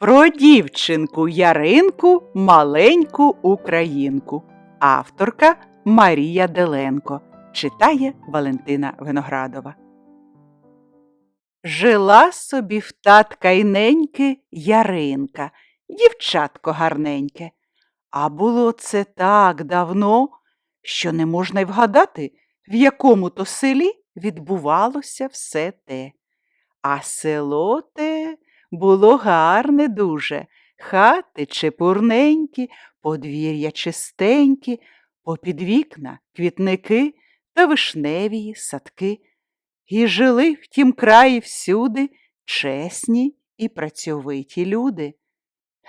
Про дівчинку Яринку, маленьку українку. Авторка Марія Деленко. Читає Валентина Виноградова. Жила собі в татка й неньки Яринка, дівчатко гарненьке. А було це так давно, що не можна й вгадати, в якому то селі відбувалося все те. А село те було гарне дуже, хати чепурненькі, подвір'я чистенькі, попід вікна квітники та вишневії садки. І жили в тім краї всюди чесні і працьовиті люди.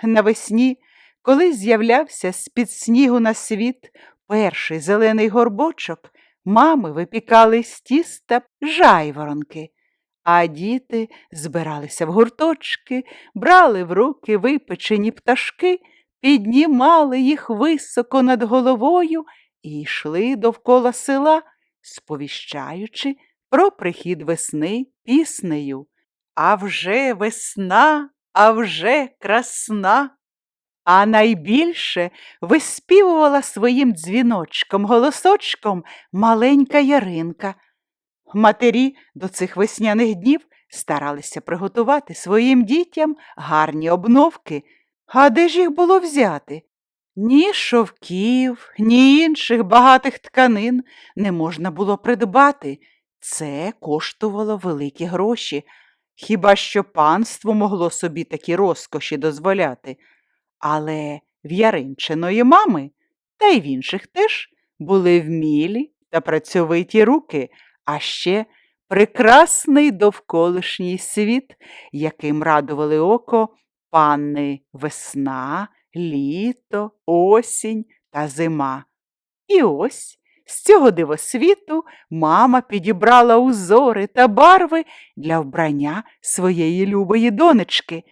Навесні, коли з'являвся з-під снігу на світ перший зелений горбочок, мами випікали з тіста жайворонки, а діти збиралися в гурточки, брали в руки випечені пташки, піднімали їх високо над головою і йшли довкола села, сповіщаючи про прихід весни піснею. А вже весна, а вже красна. А найбільше виспівувала своїм дзвіночком, голосочком маленька Яринка. Матері до цих весняних днів старалися приготувати своїм дітям гарні обновки. А де ж їх було взяти? Ні шовків, ні інших багатих тканин не можна було придбати. Це коштувало великі гроші. Хіба що панство могло собі такі розкоші дозволяти. Але в Яринчиної мами, та й в інших теж були вмілі та працьовиті руки, а ще прекрасний довколишній світ, яким радували око панни весна, літо, осінь та зима. І ось з цього дивосвіту мама підібрала узори та барви для вбрання своєї любої донечки.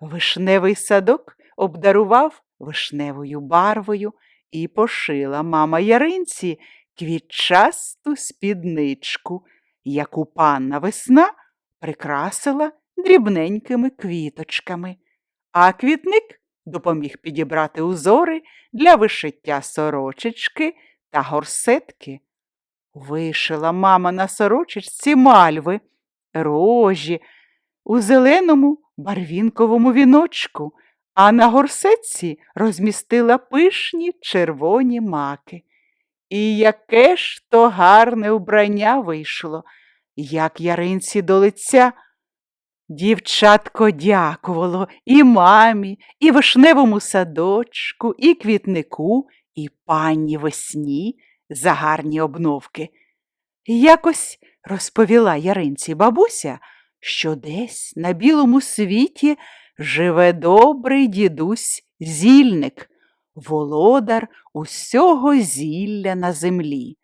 Вишневий садок обдарував вишневою барвою і пошила мама Яринці квітчасту спідничку, яку панна весна прикрасила дрібненькими квіточками, а квітник допоміг підібрати узори для вишиття сорочечки та горсетки. Вишила мама на сорочечці мальви, рожі, у зеленому барвінковому віночку, а на горсетці розмістила пишні червоні маки. І яке ж то гарне вбрання вийшло, як яринці до лиця. Дівчатко дякувало і мамі, і вишневому садочку, і квітнику, і пані весні за гарні обновки. Якось розповіла яринці бабуся, що десь на білому світі живе добрий дідусь зільник, володар усього зілля на землі,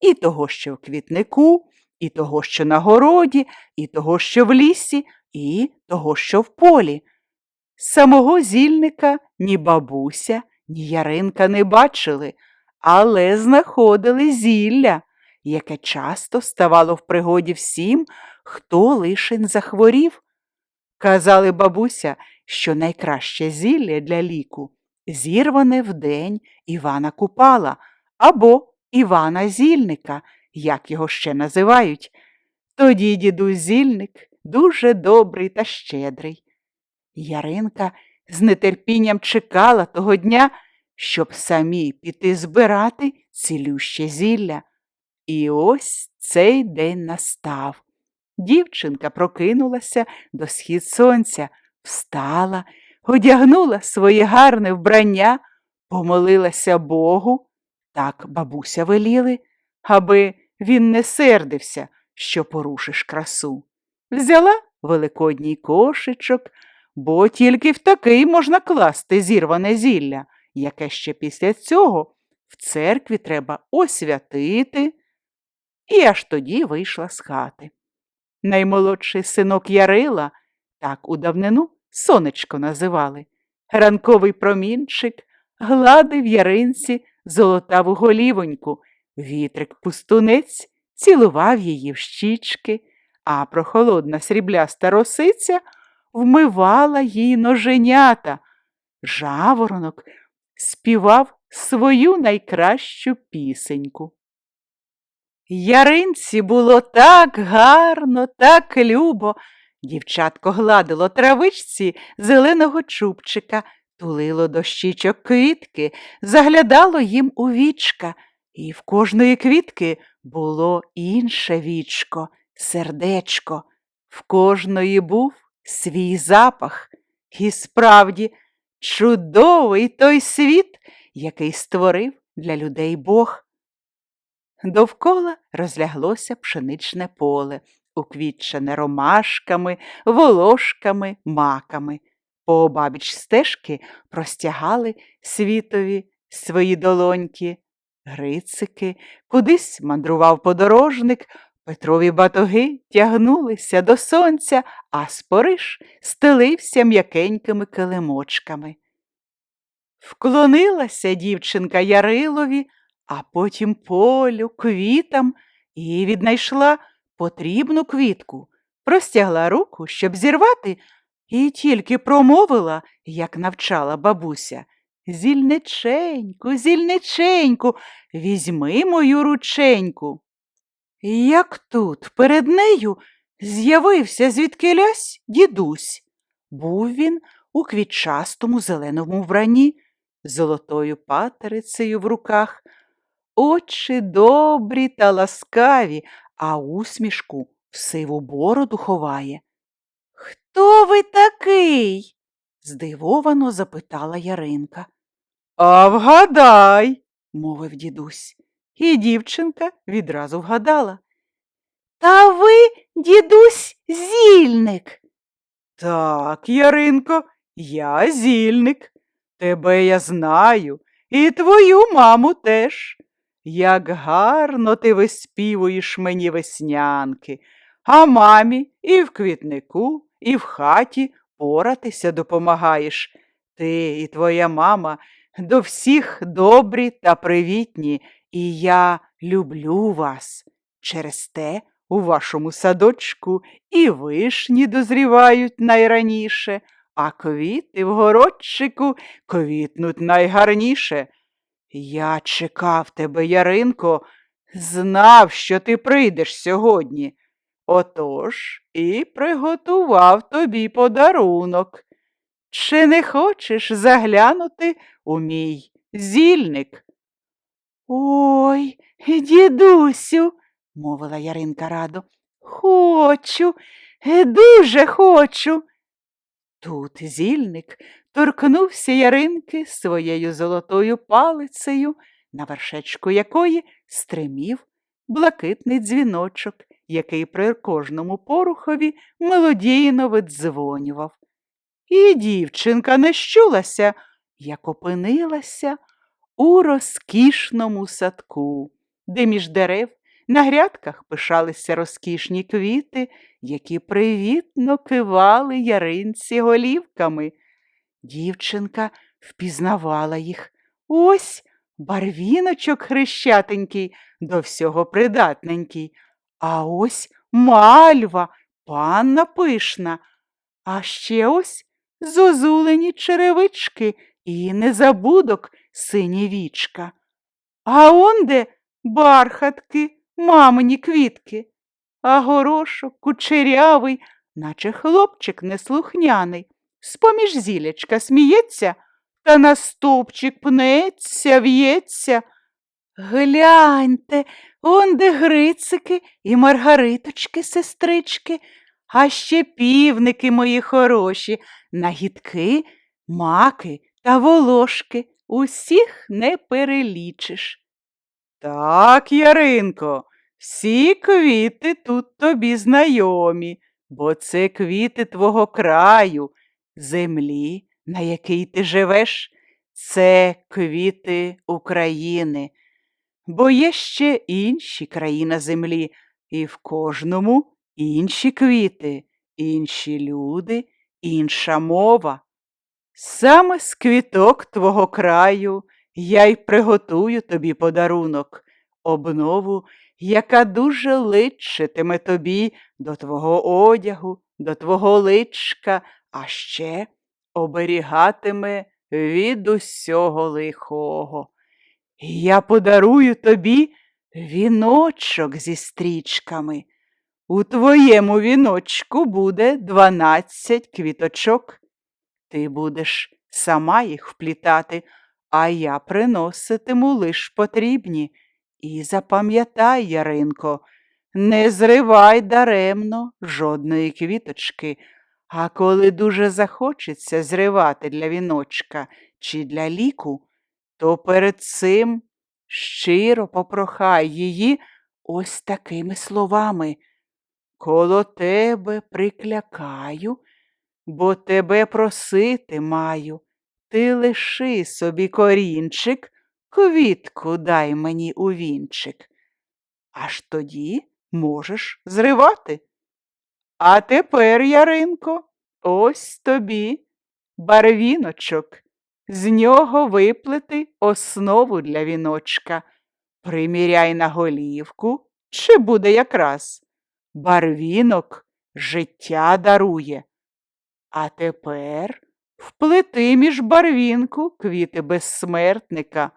і того, що в квітнику, і того, що на городі, і того, що в лісі, і того, що в полі. Самого зільника ні бабуся, ні яринка не бачили, але знаходили зілля, яке часто ставало в пригоді всім, хто лишень захворів. Казали бабуся, що найкраще зілля для ліку зірване в день Івана Купала або Івана Зільника, як його ще називають. Тоді дідусь Зільник дуже добрий та щедрий. Яринка з нетерпінням чекала того дня, щоб самі піти збирати цілюще зілля. І ось цей день настав. Дівчинка прокинулася до схід сонця, встала, одягнула своє гарне вбрання, помолилася Богу, так бабуся веліли, аби він не сердився, що порушиш красу. Взяла великодній кошечок, бо тільки в такий можна класти зірване зілля, яке ще після цього в церкві треба освятити, і аж тоді вийшла з хати. Наймолодший синок Ярила, так у давнину сонечко називали, ранковий промінчик гладив яринці золотаву голівоньку, вітрик пустунець цілував її в щічки, а прохолодна срібляста росиця вмивала їй ноженята. Жаворонок співав свою найкращу пісеньку. Яринці було так гарно, так любо. Дівчатко гладило травичці зеленого чубчика, тулило до щічок квітки, заглядало їм у вічка, і в кожної квітки було інше вічко, сердечко, в кожної був свій запах. І справді чудовий той світ, який створив для людей Бог. Довкола розляглося пшеничне поле, уквітчене ромашками, волошками, маками. Пообабіч стежки простягали світові свої долоньки, грицики, кудись мандрував подорожник, Петрові батоги тягнулися до сонця, а спориш стелився м'якенькими килимочками. Вклонилася дівчинка Ярилові, а потім полю, квітам і віднайшла потрібну квітку, простягла руку, щоб зірвати, і тільки промовила, як навчала бабуся. Зільниченьку, зільниченьку, візьми мою рученьку. Як тут перед нею з'явився звідкилясь дідусь. Був він у квітчастому зеленому вранні, золотою патерицею в руках, очі добрі та ласкаві, а усмішку в сиву бороду ховає. Хто ви такий? здивовано запитала Яринка. А вгадай, мовив дідусь, і дівчинка відразу вгадала. Та ви, дідусь, зільник. Так, Яринко, я зільник. Тебе я знаю, і твою маму теж. Як гарно ти виспівуєш мені веснянки, а мамі і в квітнику, і в хаті поратися допомагаєш. Ти і твоя мама до всіх добрі та привітні, і я люблю вас. Через те у вашому садочку і вишні дозрівають найраніше, а квіти в городчику квітнуть найгарніше. Я чекав тебе, Яринко, знав, що ти прийдеш сьогодні. Отож і приготував тобі подарунок. Чи не хочеш заглянути у мій зільник? Ой, дідусю, мовила Яринка радо, хочу, дуже хочу. Тут зільник торкнувся Яринки своєю золотою палицею, на вершечку якої стримів блакитний дзвіночок, який при кожному порухові мелодійно видзвонював. І дівчинка не щулася, як опинилася у розкішному садку, де між дерев на грядках пишалися розкішні квіти, які привітно кивали яринці голівками. Дівчинка впізнавала їх. Ось барвіночок хрещатенький, до всього придатненький. А ось мальва, панна пишна. А ще ось зозулені черевички і незабудок сині вічка. А онде бархатки, мамині квітки, а горошок кучерявий, наче хлопчик неслухняний. З-поміж зілячка сміється, та на стовпчик пнеться, в'ється. Гляньте, он де грицики і маргариточки, сестрички, а ще півники мої хороші, нагідки, маки та волошки, усіх не перелічиш. Так, Яринко, всі квіти тут тобі знайомі, бо це квіти твого краю, землі, на якій ти живеш, це квіти України. Бо є ще інші країни землі, і в кожному інші квіти, інші люди, інша мова. Саме з квіток твого краю я й приготую тобі подарунок, обнову, яка дуже личитиме тобі до твого одягу, до твого личка, а ще оберігатиме від усього лихого. Я подарую тобі віночок зі стрічками. У твоєму віночку буде дванадцять квіточок. Ти будеш сама їх вплітати, а я приноситиму лиш потрібні. І запам'ятай, Яринко, не зривай даремно жодної квіточки, а коли дуже захочеться зривати для віночка чи для ліку, то перед цим щиро попрохай її ось такими словами. Коло тебе приклякаю, бо тебе просити маю. Ти лиши собі корінчик, квітку дай мені у вінчик. Аж тоді можеш зривати. А тепер, Яринко, ось тобі барвіночок. З нього виплети основу для віночка. Приміряй на голівку, чи буде якраз. Барвінок життя дарує. А тепер вплети між барвінку квіти безсмертника.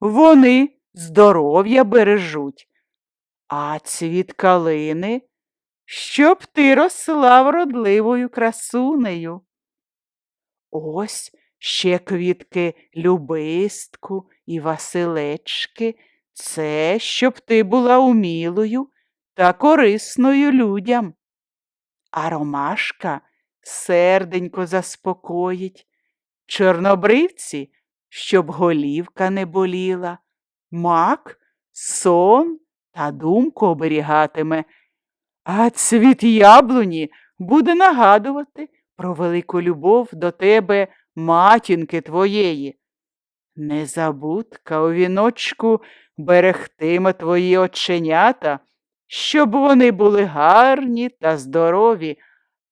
Вони здоров'я бережуть. А цвіт калини, щоб ти росла вродливою красунею. Ось ще квітки любистку і василечки. Це щоб ти була умілою та корисною людям. А ромашка серденько заспокоїть, чорнобривці, щоб голівка не боліла, мак, сон та думку оберігатиме, а цвіт яблуні буде нагадувати про велику любов до тебе, матінки твоєї. Незабудка у віночку берегтиме твої оченята, щоб вони були гарні та здорові.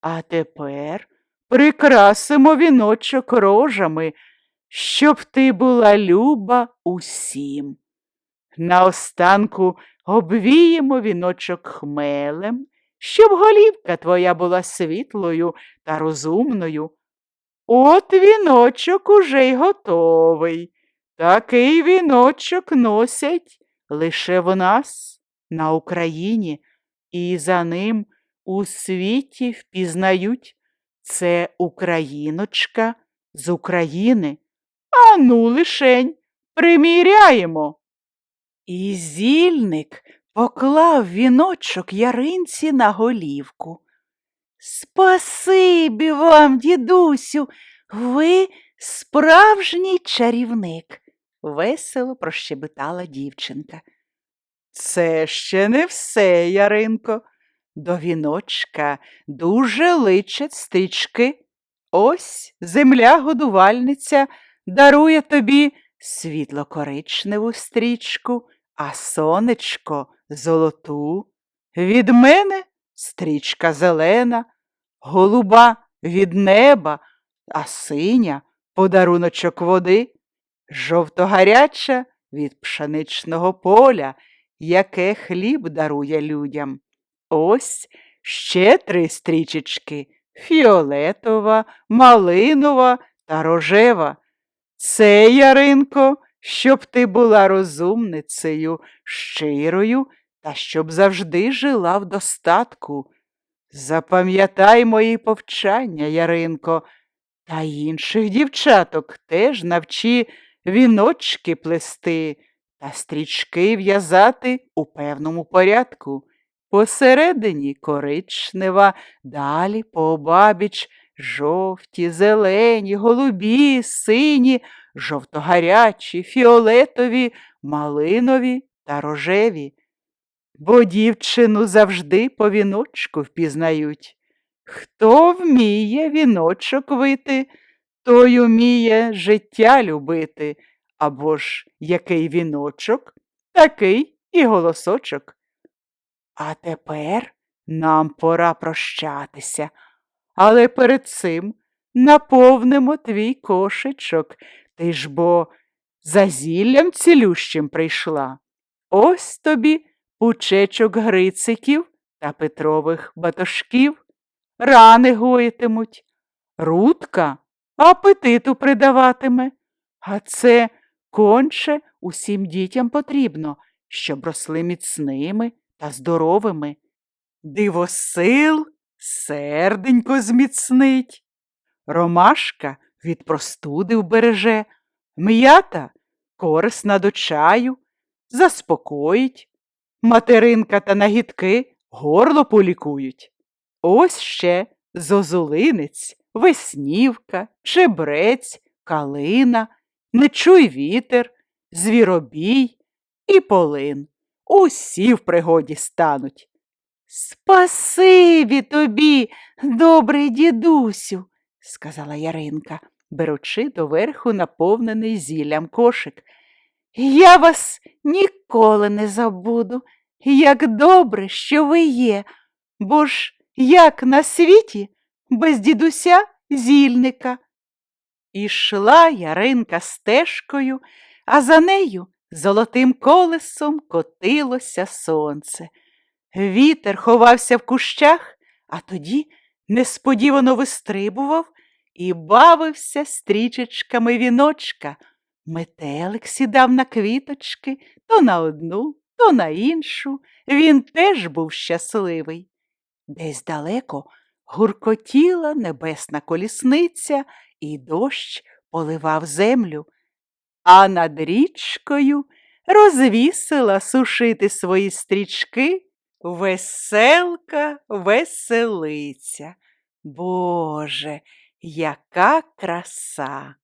А тепер прикрасимо віночок рожами, щоб ти була люба усім. Наостанку обвіємо віночок хмелем, щоб голівка твоя була світлою та розумною. От віночок уже й готовий. Такий віночок носять лише в нас, на Україні, і за ним у світі впізнають це Україночка з України. Ану, лишень, приміряємо. І зільник поклав віночок яринці на голівку. Спасибі вам, дідусю, ви справжній чарівник, весело прощебетала дівчинка. Це ще не все, Яринко. До віночка дуже личать стрічки. Ось земля годувальниця дарує тобі світло-коричневу стрічку, а сонечко золоту. Від мене стрічка зелена, голуба від неба, а синя подаруночок води, жовто-гаряча від пшеничного поля, яке хліб дарує людям. Ось ще три стрічечки фіолетова, малинова та рожева. Це, Яринко, щоб ти була розумницею, щирою та щоб завжди жила в достатку. Запам'ятай мої повчання, Яринко, та інших дівчаток теж навчи віночки плести та стрічки в'язати у певному порядку. Посередині коричнева, далі пообабіч жовті, зелені, голубі, сині, жовтогарячі, фіолетові, малинові та рожеві. Бо дівчину завжди по віночку впізнають. Хто вміє віночок вити, той уміє життя любити, або ж який віночок, такий і голосочок. А тепер нам пора прощатися, але перед цим наповнимо твій кошечок, ти ж бо за зіллям цілющим прийшла. Ось тобі пучечок грициків та Петрових батошків, рани гоїтимуть, рудка апетиту придаватиме, а це конче усім дітям потрібно, щоб росли міцними та здоровими. Дивосил серденько зміцнить, ромашка від простуди вбереже, м'ята корисна до чаю, заспокоїть, материнка та нагідки горло полікують. Ось ще зозулинець, веснівка, чебрець, калина, нечуй вітер, звіробій і полин. Усі в пригоді стануть. Спасибі тобі, добрий дідусю, сказала Яринка, беручи доверху наповнений зіллям кошик. Я вас ніколи не забуду, як добре, що ви є, бо ж як на світі без дідуся зільника. Ішла Яринка стежкою, а за нею золотим колесом котилося сонце. Вітер ховався в кущах, а тоді несподівано вистрибував і бавився стрічечками віночка. Метелик сідав на квіточки то на одну, то на іншу. Він теж був щасливий. Десь далеко гуркотіла небесна колісниця, і дощ поливав землю, а над річкою розвісила сушити свої стрічки веселка веселиця. Боже, яка краса!